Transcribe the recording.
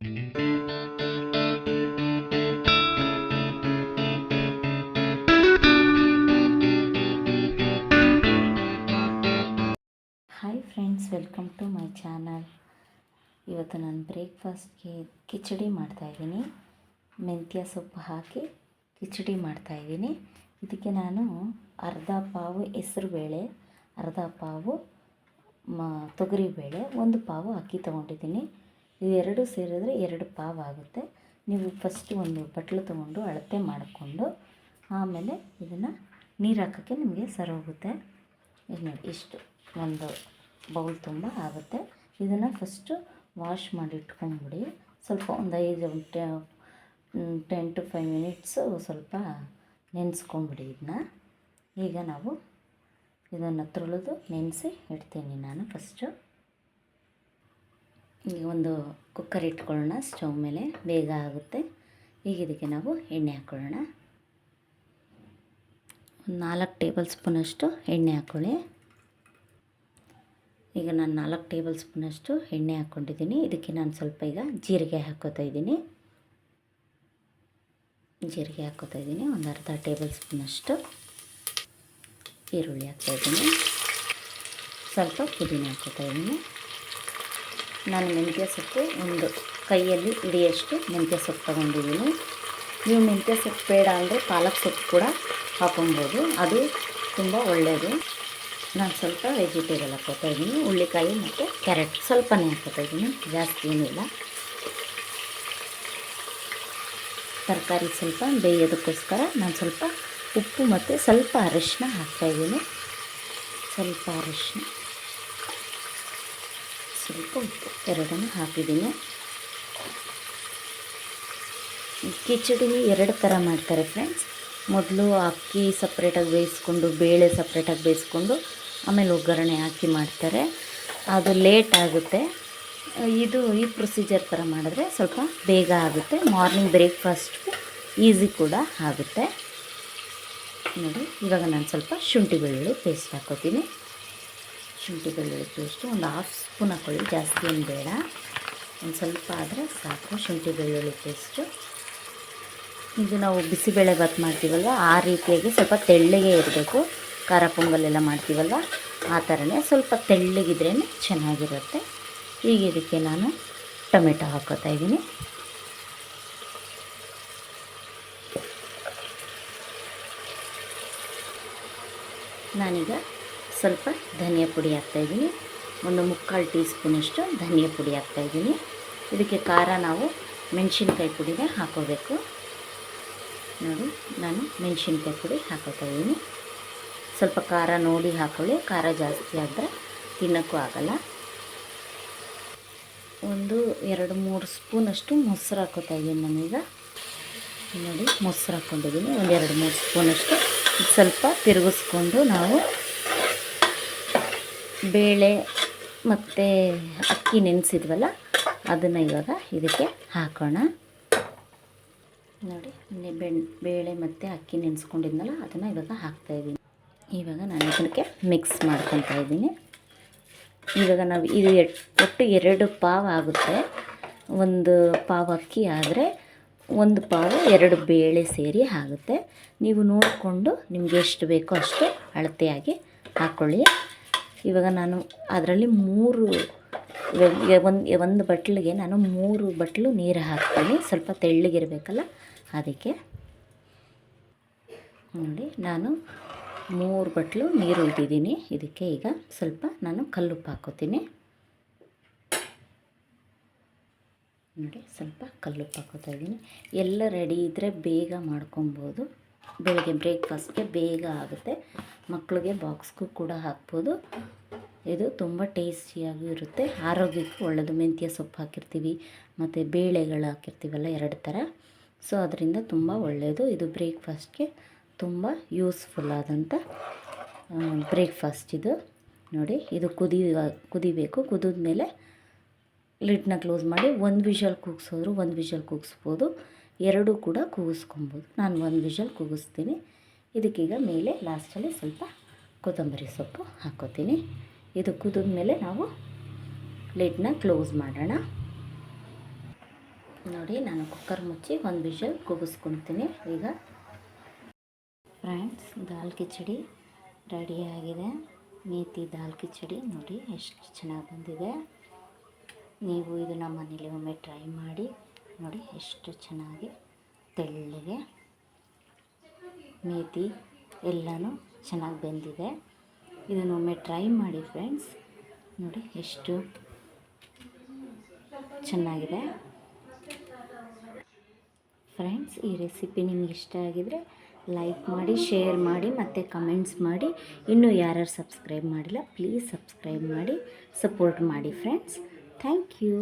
Hi friends welcome to my channel ಇವತ್ತು ನಾನು ಬ್ರೇಕ್ಫಾಸ್ಟ್ಗೆ ಕಿಚಡಿ ಮಾಡ್ತಾಯಿದ್ದೀನಿ ಮೆಂತ್ಯ ಸೊಪ್ಪು ಹಾಕಿ ಕಿಚಡಿ ಮಾಡ್ತಾಯಿದ್ದೀನಿ ಇದಕ್ಕೆ ನಾನು ಅರ್ಧ ಪಾವು ಹೆಸರುಬೇಳೆ ಅರ್ಧ ಪಾವು ಮ ತೊಗರಿಬೇಳೆ ಒಂದು ಪಾವು ಅಕ್ಕಿ ತೊಗೊಂಡಿದ್ದೀನಿ. ಇವೆರಡು ಸೇರಿದ್ರೆ ಎರಡು ಪಾವ್ ಆಗುತ್ತೆ. ನೀವು ಫಸ್ಟ್ ಒಂದು ಬಟ್ಲು ತೊಗೊಂಡು ಅಳತೆ ಮಾಡಿಕೊಂಡು ಆಮೇಲೆ ಇದನ್ನು ನೀರು ಹಾಕೋಕ್ಕೆ ನಿಮಗೆ ಸರೋಗುತ್ತೆ ಇದು ನೋಡಿ, ಇಷ್ಟು ಒಂದು ಬೌಲ್ ತುಂಬ ಆಗುತ್ತೆ. ಇದನ್ನು ಫಸ್ಟು ವಾಶ್ ಮಾಡಿ ಇಟ್ಕೊಂಡ್ಬಿಡಿ ಸ್ವಲ್ಪ ಒಂದು ಐದು ಟೆನ್ ಟು ಫೈವ್ ಮಿನಿಟ್ಸು ಸ್ವಲ್ಪ ನೆನೆಸ್ಕೊಂಬಿಡಿ ಇದನ್ನ ಈಗ ನಾವು ಇದನ್ನು ತೊಳೆದು ನೆನೆಸಿ ಇಡ್ತೀನಿ ನಾನು ಫಸ್ಟು ಈಗ ಒಂದು ಕುಕ್ಕರ್ ಇಟ್ಕೊಳ್ಳೋಣ ಸ್ಟೌವ್ ಮೇಲೆ. ಬೇಗ ಆಗುತ್ತೆ. ಈಗ ಇದಕ್ಕೆ ನಾವು ಎಣ್ಣೆ ಹಾಕ್ಕೊಳ್ಳೋಣ ಒಂದು ನಾಲ್ಕು ಟೇಬಲ್ ಸ್ಪೂನಷ್ಟು ಎಣ್ಣೆ ಹಾಕ್ಕೊಳ್ಳಿ ಈಗ ನಾನು ನಾಲ್ಕು ಟೇಬಲ್ ಸ್ಪೂನಷ್ಟು ಎಣ್ಣೆ ಹಾಕ್ಕೊಂಡಿದ್ದೀನಿ. ಇದಕ್ಕೆ ನಾನು ಸ್ವಲ್ಪ ಈಗ ಜೀರಿಗೆ ಹಾಕ್ಕೋತಾ ಇದ್ದೀನಿ. ಜೀರಿಗೆ ಹಾಕ್ಕೋತಾ ಇದ್ದೀನಿ. ಒಂದು ಅರ್ಧ ಟೇಬಲ್ ಸ್ಪೂನಷ್ಟು ಈರುಳ್ಳಿ ಹಾಕ್ತಾಯಿದ್ದೀನಿ ಸ್ವಲ್ಪ ಪುದೀನ ಹಾಕ್ಕೋತಾ ಇದ್ದೀನಿ. ನಾನು ಮೆಂತ್ಯ ಸೊಪ್ಪು ಒಂದು ಕೈಯಲ್ಲಿ ಹಿಡಿಯಷ್ಟು ಮೆಂತ್ಯ ಸೊಪ್ಪು ತೊಗೊಂಡಿದ್ದೀನಿ. ನೀವು ಮೆಂತ್ಯ ಸೊಪ್ಪು ಬೇಡ ಅಂದರೆ ಪಾಲಕ್ ಸೊಪ್ಪು ಕೂಡ ಹಾಕೊಬೋದು ಅದು ತುಂಬ ಒಳ್ಳೆಯದು ನಾನು ಸ್ವಲ್ಪ ವೆಜಿಟೇಬಲ್ ಹಾಕೋತಾ ಇದ್ದೀನಿ. ಹುಳ್ಳಿಕಾಯಿ ಮತ್ತು ಕ್ಯಾರೆಟ್ ಸ್ವಲ್ಪನೇ ಹಾಕೋತಾ ಇದ್ದೀನಿ. ಜಾಸ್ತಿ ಏನಿಲ್ಲ ತರಕಾರಿ ಸ್ವಲ್ಪ ಬೇಯೋದಕ್ಕೋಸ್ಕರ ನಾನು ಸ್ವಲ್ಪ ಉಪ್ಪು ಮತ್ತು ಸ್ವಲ್ಪ ಅರಿಶಿನ ಹಾಕ್ತಾಯಿದ್ದೀನಿ ಸ್ವಲ್ಪ ಅರಿಶಿನ ಸ್ವಲ್ಪ ಉಪ್ಪು ಎರಡನ್ನು ಹಾಕಿದ್ದೀನಿ. ಕಿಚಡಿನ ಎರಡು ಥರ ಮಾಡ್ತಾರೆ ಫ್ರೆಂಡ್ಸ್. ಮೊದಲು ಅಕ್ಕಿ ಸಪ್ರೇಟಾಗಿ ಬೇಯಿಸ್ಕೊಂಡು, ಬೇಳೆ ಸಪ್ರೇಟಾಗಿ ಬೇಯಿಸ್ಕೊಂಡು, ಆಮೇಲೆ ಒಗ್ಗರಣೆ ಹಾಕಿ ಮಾಡ್ತಾರೆ. ಅದು ಲೇಟ್ ಆಗುತ್ತೆ. ಇದು ಈ ಪ್ರೊಸೀಜರ್ ಥರ ಮಾಡಿದ್ರೆ ಸ್ವಲ್ಪ ಬೇಗ ಆಗುತ್ತೆ. ಮಾರ್ನಿಂಗ್ ಬ್ರೇಕ್ಫಾಸ್ಟ್ಗೆ ಈಸಿ ಕೂಡ ಆಗುತ್ತೆ. ನೋಡಿ, ಇವಾಗ ನಾನು ಸ್ವಲ್ಪ ಶುಂಠಿ ಬೆಳ್ಳುಳ್ಳಿ ಪೇಸ್ಟ್ ಹಾಕೋತೀನಿ. ಶುಂಠಿ ಬೆಳ್ಳುಳ್ಳಿ ಪೇಸ್ಟು ಒಂದು ಹಾಫ್ ಸ್ಪೂನ್ ಹಾಕ್ಕೊಳ್ಳಿ ಜಾಸ್ತಿ ಏನು ಬೇಡ. ಒಂದು ಸ್ವಲ್ಪ ಆದರೆ ಸಾಕು ಶುಂಠಿ ಬೆಳ್ಳುಳ್ಳಿ ಪೇಸ್ಟು ಇದು ನಾವು ಬಿಸಿಬೇಳೆ ಭಾತ್ ಮಾಡ್ತೀವಲ್ವ? ಆ ರೀತಿಯಾಗಿ ಸ್ವಲ್ಪ ತೆಳ್ಳಗೆ ಇರಬೇಕು. ಖಾರ ಪೊಂಗಲೆಲ್ಲ ಮಾಡ್ತೀವಲ್ವ? ಆ ಥರನೇ ಸ್ವಲ್ಪ ತೆಳ್ಳಗಿದ್ರೇ ಚೆನ್ನಾಗಿರುತ್ತೆ. ಈಗ ಇದಕ್ಕೆ ನಾನು ಟೊಮೆಟೊ ಹಾಕೋತಾ ಇದ್ದೀನಿ. ನಾನೀಗ ಸ್ವಲ್ಪ ಧನಿಯಾ ಪುಡಿ ಹಾಕ್ತಾಯಿದ್ದೀನಿ. ಒಂದು ಮುಕ್ಕಾಲು ಟೀ ಸ್ಪೂನಷ್ಟು ಧನಿಯಾ ಪುಡಿ ಹಾಕ್ತಾಯಿದ್ದೀನಿ. ಇದಕ್ಕೆ ಖಾರ ನಾವು ಮೆಣಸಿನ್ಕಾಯಿ ಪುಡಿನೇ ಹಾಕೋಬೇಕು. ನೋಡಿ, ನಾನು ಮೆಣಸಿನ್ಕಾಯಿ ಪುಡಿ ಹಾಕೋತಾ ಇದ್ದೀನಿ ಸ್ವಲ್ಪ ಖಾರ ನೋಡಿ ಹಾಕೊಳ್ಳಿ. ಖಾರ ಜಾಸ್ತಿ ಆದರೆ ತಿನ್ನೋಕ್ಕೂ ಆಗಲ್ಲ. ಒಂದು ಎರಡು ಮೂರು ಸ್ಪೂನಷ್ಟು ಮೊಸರು ಹಾಕೋತಾ ಇದ್ದೀನಿ ನಾನೀಗ. ನೋಡಿ, ಮೊಸರು ಹಾಕ್ಕೊಂಡಿದ್ದೀನಿ. ಒಂದು ಎರಡು ಮೂರು ಸ್ಪೂನಷ್ಟು ಸ್ವಲ್ಪ ತಿರುಗಿಸ್ಕೊಂಡು ನಾವು ಬೇಳೆ ಮತ್ತು ಅಕ್ಕಿ ನೆನೆಸಿದ್ವಲ್ಲ, ಅದನ್ನು ಇವಾಗ ಇದಕ್ಕೆ ಹಾಕೋಣ. ನೋಡಿ ಬೆಣ್, ಬೇಳೆ ಮತ್ತು ಅಕ್ಕಿ ನೆನೆಸ್ಕೊಂಡಿದ್ನಲ್ಲ, ಅದನ್ನು ಇವಾಗ ಹಾಕ್ತಾಯಿದ್ದೀನಿ ಇವಾಗ ನಾನು ಇದಕ್ಕೆ ಮಿಕ್ಸ್ ಮಾಡ್ಕೊತಾ ಇದ್ದೀನಿ. ಇವಾಗ ನಾವು ಇದು ಒಟ್ಟು ಎರಡು ಪಾವ್ ಆಗುತ್ತೆ. ಒಂದು ಪಾವ್ ಅಕ್ಕಿ ಆದರೆ ಒಂದು ಪಾವು ಎರಡು ಬೇಳೆ ಸೇರಿ ಆಗುತ್ತೆ. ನೀವು ನೋಡಿಕೊಂಡು ನಿಮಗೆ ಎಷ್ಟು ಬೇಕೋ ಅಷ್ಟು ಅಳತೆಯಾಗಿ ಹಾಕ್ಕೊಳ್ಳಿ ಇವಾಗ ನಾನು ಅದರಲ್ಲಿ ಮೂರು ಒಂದು ಒಂದು ಬಟ್ಲಿಗೆ ನಾನು ಮೂರು ಬಟ್ಲು ನೀರು ಹಾಕ್ತೀನಿ. ಸ್ವಲ್ಪ ತೆಳ್ಳಗಿರಬೇಕಲ್ಲ? ಅದಕ್ಕೆ ನೋಡಿ, ನಾನು ಮೂರು ಬಟ್ಲು ನೀರು ಉಳಿದಿದ್ದೀನಿ. ಇದಕ್ಕೆ ಈಗ ಸ್ವಲ್ಪ ನಾನು ಕಲ್ಲುಪ್ಪು ಹಾಕೋತೀನಿ. ನೋಡಿ, ಸ್ವಲ್ಪ ಕಲ್ಲುಪ್ಪು ಹಾಕೋತಾ ಇದ್ದೀನಿ. ಎಲ್ಲ ರೆಡಿ ಇದ್ದರೆ ಬೇಗ ಮಾಡ್ಕೊಬೋದು. ಬೆಳಗ್ಗೆ ಬ್ರೇಕ್ಫಾಸ್ಟ್ಗೆ ಬೇಗ ಆಗುತ್ತೆ. ಮಕ್ಕಳಿಗೆ ಬಾಕ್ಸ್ಗೂ ಕೂಡ ಹಾಕ್ಬೋದು. ಇದು ತುಂಬ ಟೇಸ್ಟಿಯಾಗೂ ಇರುತ್ತೆ. ಆರೋಗ್ಯಕ್ಕೂ ಒಳ್ಳೆಯದು ಮೆಂತ್ಯ ಸೊಪ್ಪು ಹಾಕಿರ್ತೀವಿ, ಮತ್ತು ಬೇಳೆಗಳು ಹಾಕಿರ್ತೀವಲ್ಲ ಎರಡು ಥರ. ಸೊ, ಅದರಿಂದ ತುಂಬ ಒಳ್ಳೆಯದು ಇದು ಬ್ರೇಕ್ಫಾಸ್ಟ್ಗೆ ತುಂಬ ಯೂಸ್ಫುಲ್ ಆದಂಥ ಬ್ರೇಕ್ಫಾಸ್ಟ್ ಇದು. ನೋಡಿ, ಇದು ಕುದಿ ಕುದಿಬೇಕು. ಕುದಿದ ಮೇಲೆ ಲಿಡ್ನ ಕ್ಲೋಸ್ ಮಾಡಿ ಒಂದು ವಿಷಲ್ ಕೂಗಿಸೋದ್ರು ಒಂದು ವಿಷಲ್ ಕೂಗಿಸ್ಬೋದು. ಎರಡೂ ಕೂಡ ಕೂಗಿಸ್ಕೊಬೋದು. ನಾನು ಒಂದು ವಿಷಲ್ ಕೂಗಿಸ್ತೀನಿ. ಇದಕ್ಕೀಗ ಮೇಲೆ ಲಾಸ್ಟಲ್ಲಿ ಸ್ವಲ್ಪ ಕೊತ್ತಂಬರಿ ಸೊಪ್ಪು ಹಾಕೋತೀನಿ ಇದು ಕುದಿದ ಮೇಲೆ ನಾವು ಲಿಡ್ನ ಕ್ಲೋಸ್ ಮಾಡೋಣ. ನೋಡಿ, ನಾನು ಕುಕ್ಕರ್ ಮುಚ್ಚಿ ಒಂದು ವಿಷಲ್ ಕೂಗಿಸ್ಕೊತೀನಿ ಈಗ ಫ್ರೆಂಡ್ಸ್ ದಾಲ್ ಕಿಚಡಿ ರೆಡಿಯಾಗಿದೆ ಮೇತಿ ದಾಲ್ ಕಿಚಡಿ, ನೋಡಿ, ಎಷ್ಟು ಚೆನ್ನಾಗಿ ಬಂದಿದೆ. ನೀವು ಇದನ್ನು ಮನೇಲಿ ಒಮ್ಮೆ ಟ್ರೈ ಮಾಡಿ. ನೋಡಿ ಎಷ್ಟು ಚೆನ್ನಾಗಿ ತೆಳ್ಳಗೆ ಮೇತಿ ಎಲ್ಲನೂ ಚೆನ್ನಾಗಿ ಬೆಂದಿದೆ. ಇದನ್ನು ಒಮ್ಮೆ ಟ್ರೈ ಮಾಡಿ ಫ್ರೆಂಡ್ಸ್. ನೋಡಿ ಎಷ್ಟು ಚೆನ್ನಾಗಿದೆ. ಫ್ರೆಂಡ್ಸ್, ಈ ರೆಸಿಪಿ ನಿಮ್ಗೆ ಇಷ್ಟ ಆಗಿದರೆ ಲೈಕ್ ಮಾಡಿ, ಶೇರ್ ಮಾಡಿ, ಮತ್ತು ಕಮೆಂಟ್ಸ್ ಮಾಡಿ. ಇನ್ನೂ ಯಾರ್ಯಾರು ಸಬ್ಸ್ಕ್ರೈಬ್ ಮಾಡಿಲ್ಲ, ಪ್ಲೀಸ್ ಸಬ್ಸ್ಕ್ರೈಬ್ ಮಾಡಿ, ಸಪೋರ್ಟ್ ಮಾಡಿ ಫ್ರೆಂಡ್ಸ್. Thank you.